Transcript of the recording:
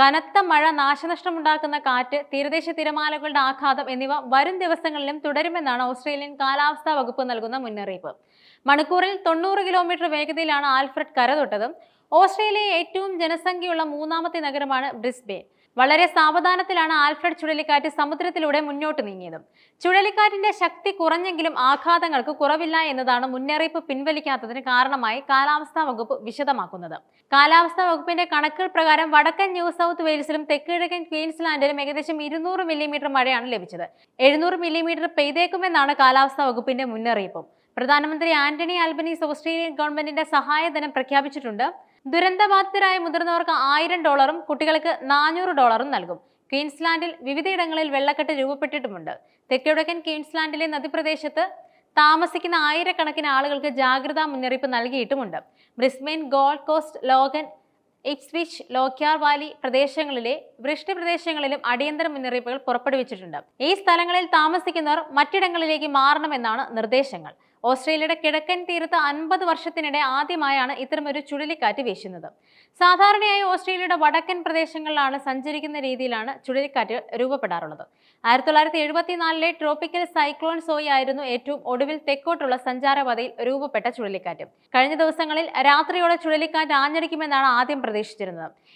കനത്ത മഴ നാശനഷ്ടമുണ്ടാക്കുന്ന കാറ്റ് തീരദേശ തിരമാലകളുടെ ആഘാതം എന്നിവ വരും ദിവസങ്ങളിലും തുടരുമെന്നാണ് ഓസ്ട്രേലിയൻ കാലാവസ്ഥാ വകുപ്പ് നൽകുന്ന മുന്നറിയിപ്പ്. മണിക്കൂറിൽ തൊണ്ണൂറ് കിലോമീറ്റർ വേഗതയിലാണ് ആൽഫ്രഡ് കരതൊട്ടത്. ഓസ്ട്രേലിയയിലെ ഏറ്റവും ജനസംഖ്യയുള്ള മൂന്നാമത്തെ നഗരമാണ് ബ്രിസ്ബേ വളരെ സാവധാനത്തിലാണ് ആൽഫ്രഡ് ചുഴലിക്കാറ്റ് സമുദ്രത്തിലൂടെ മുന്നോട്ട് നീങ്ങിയത്. ചുഴലിക്കാറ്റിന്റെ ശക്തി കുറഞ്ഞെങ്കിലും ആഘാതങ്ങൾക്ക് കുറവില്ല എന്നതാണ് മുന്നറിയിപ്പ് പിൻവലിക്കാത്തതിന് കാരണമായി കാലാവസ്ഥാ വകുപ്പ് വിശദമാക്കുന്നത്. കാലാവസ്ഥാ വകുപ്പിന്റെ കണക്കുകൾ പ്രകാരം വടക്കൻ ന്യൂ സൗത്ത് വെയിൽസിലും തെക്കിഴക്കൻ ക്വീൻസ്ലാൻഡിലും ഏകദേശം ഇരുന്നൂറ് മില്ലിമീറ്റർ മഴയാണ് ലഭിച്ചത്. എഴുന്നൂറ് മില്ലിമീറ്റർ പെയ്തേക്കുമെന്നാണ് കാലാവസ്ഥാ വകുപ്പിന്റെ മുന്നറിയിപ്പ്. പ്രധാനമന്ത്രി ആന്റണി ആൽബനീസ് ഓസ്ട്രേലിയൻ ഗവൺമെന്റിന്റെ സഹായധനം പ്രഖ്യാപിച്ചിട്ടുണ്ട്. ദുരന്തബാധിതരായ മുതിർന്നവർക്ക് ആയിരം ഡോളറും കുട്ടികൾക്ക് നാനൂറ് ഡോളറും നൽകും. ക്വീൻസ്ലാൻഡിൽ വിവിധയിടങ്ങളിൽ വെള്ളക്കെട്ട് രൂപപ്പെട്ടിട്ടുമുണ്ട്. തെക്കിഴക്കൻ ക്വീൻസ്ലാൻഡിലെ നദിപ്രദേശത്ത് താമസിക്കുന്ന ആയിരക്കണക്കിന് ആളുകൾക്ക് ജാഗ്രതാ മുന്നറിയിപ്പ് നൽകിയിട്ടുമുണ്ട്. Brisbane Gold Coast Logan Ipswich Lockyer Valley പ്രദേശങ്ങളിലെ വൃഷ്ടി പ്രദേശങ്ങളിലും അടിയന്തര മുന്നറിയിപ്പുകൾ പുറപ്പെടുവിച്ചിട്ടുണ്ട്. ഈ സ്ഥലങ്ങളിൽ താമസിക്കുന്നവർ മറ്റിടങ്ങളിലേക്ക് മാറണമെന്നാണ് നിർദ്ദേശങ്ങൾ. ഓസ്ട്രേലിയയുടെ കിഴക്കൻ തീരത്ത് അൻപത് വർഷത്തിനിടെ ആദ്യമായാണ് ഇത്തരമൊരു ചുഴലിക്കാറ്റ് വീശുന്നത്. സാധാരണയായി ഓസ്ട്രേലിയയുടെ വടക്കൻ പ്രദേശങ്ങളിലാണ് സഞ്ചരിക്കുന്ന രീതിയിലാണ് ചുഴലിക്കാറ്റ് രൂപപ്പെടാറുള്ളത്. ആയിരത്തി തൊള്ളായിരത്തി എഴുപത്തിനാലിലെ ട്രോപ്പിക്കൽ സൈക്ലോൺ സോയി ആയിരുന്നു ഏറ്റവും ഒടുവിൽ തെക്കോട്ടുള്ള സഞ്ചാരപാതയിൽ രൂപപ്പെട്ട ചുഴലിക്കാറ്റ്. കഴിഞ്ഞ ദിവസങ്ങളിൽ രാത്രിയോടെ ചുഴലിക്കാറ്റ് ആഞ്ഞടിക്കുമെന്നാണ് ആദ്യം പ്രതീക്ഷിച്ചിരുന്നത്.